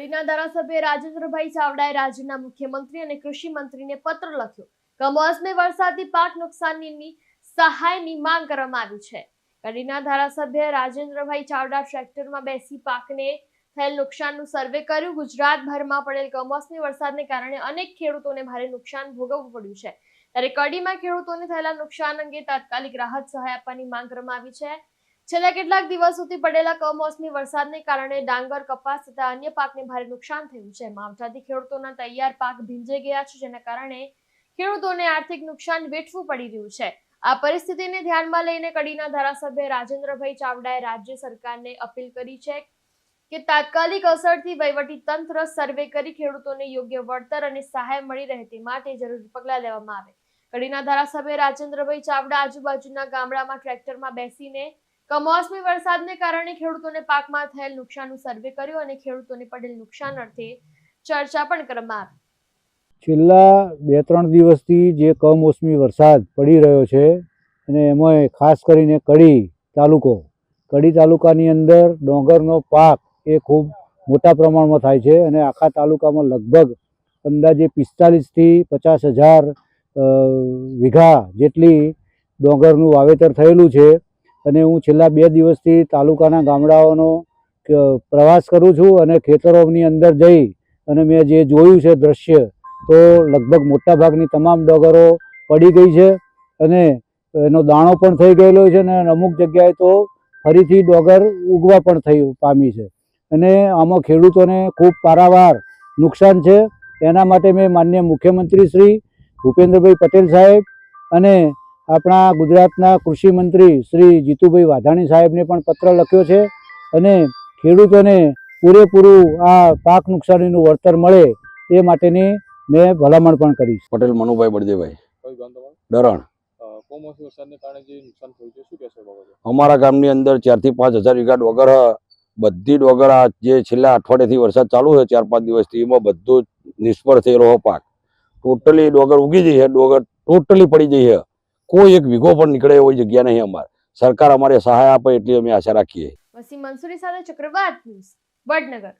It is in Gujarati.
કડીના ધારાસભ્ય રાજેન્દ્રભાઈ ચાવડાએ રાજ્યના મુખ્યમંત્રી અને કૃષિ મંત્રીને પત્ર લખ્યો. કમોસમી વરસાદથી પાક નુકસાનની સહાયની માંગ કરવામાં આવી છે. કડીના ધારાસભ્ય રાજેન્દ્રભાઈ ચાવડા ટ્રેક્ટરમાં બેસી પાકને થયેલ નુકસાનનું સર્વે કર્યું. ગુજરાતભરમાં પડેલ કમોસમી વરસાદને કારણે અનેક ખેડૂતોને ભારે નુકસાન ભોગવવું પડ્યું છે. ત્યારે કડીમાં ખેડૂતોને થયેલા નુકસાન અંગે તાત્કાલિક રાહત સહાય આપવાની માંગ કરવામાં આવી છે. છેલ્લા કેટલાક દિવસોથી પડેલા કમોસમી વરસાદને કારણે ડાંગર, કપાસ તથા અન્ય પાકને ભારે નુકસાન થયું છે. માવઠાથી ખેડૂતોના તૈયાર પાક ભીંજાઈ ગયા છે, જેના કારણે ખેડૂતોને આર્થિક નુકસાન વેઠવું પડી રહ્યું છે. આ પરિસ્થિતિને ધ્યાનમાં લઈને કડીના ધારાસભ્ય રાજેન્દ્રભાઈ ચાવડાએ રાજ્ય સરકારને અપીલ કરી છે કે તાત્કાલિક અસરથી વહીવટી તંત્ર સર્વે કરી ખેડૂતોને યોગ્ય વળતર અને સહાય મળી રહે તે માટે જરૂરી પગલાં લેવામાં આવે. કડીના ધારાસભ્ય રાજેન્દ્રભાઈ ચાવડા આજુબાજુના ગામડામાં ટ્રેક્ટરમાં બેસીને કમોસમી વરસાદને કારણે ખેડૂતોને પાકમાં થયેલ નુકસાનનું સર્વે કર્યું અને ખેડૂતોને પડેલ નુકસાન અર્થે ચર્ચા પણ કરવામાં આવી. છેલ્લા બે ત્રણ દિવસથી જે કમોસમી વરસાદ પડી રહ્યો છે અને એમાંય ખાસ કરીને કડી તાલુકો, કડી તાલુકાની અંદર ડોંગરનો પાક એ ખૂબ મોટા પ્રમાણમાં થાય છે અને આખા તાલુકામાં લગભગ અંદાજે પિસ્તાલીસથી પચાસ હજાર વીઘા જેટલી ડોંગરનું વાવેતર થયેલું છે. અને હું છેલ્લા બે દિવસથી તાલુકાના ગામડાઓનો પ્રવાસ કરું છું અને ખેતરોની અંદર જઈ અને મેં જે જોયું છે દ્રશ્ય, તો લગભગ મોટાભાગની તમામ ડોગરો પડી ગઈ છે અને એનો દાણો પણ થઈ ગયેલો છે અને અમુક જગ્યાએ તો ફરીથી ડોગર ઉગવા પણ થઈ પામી છે. અને આમાં ખેડૂતોને ખૂબ પારાવાર નુકસાન છે. એના માટે મેં માન્ય મુખ્યમંત્રી શ્રી ભૂપેન્દ્રભાઈ પટેલ સાહેબ અને આપણા ગુજરાતના કૃષિ મંત્રી શ્રી જીતુભાઈ વાઘાણી સાહેબને પણ પત્ર લખ્યો છે અને ખેડૂતોને પૂરેપૂરું આ પાક નુકસાનીનું વળતર મળે એ માટેની મેં ભલામણ પણ કરી પટેલ મનુભાઈ તમારું? ડરણ અમારા ગામની અંદર ચારથી પાંચ હજાર વીઘા ડોગર બધી ડોગર આ જે છેલ્લા અઠવાડિયાથી વરસાદ ચાલુ છે ચાર પાંચ દિવસથી એમાં બધું જ નિષ્ફળ થયેલો હો પાક. ટોટલી ડોગર ઉગી જઈ છે ડોગર ટોટલી પડી જઈ છે. કોઈ એક વીઘો પણ નીકળે એવી જગ્યા નહીં અમારે. સરકાર અમારે સહાય આપે એટલી અમે આશા રાખીએ. મંસૂરી સાથે ચક્રવાત ન્યૂઝ, વડનગર.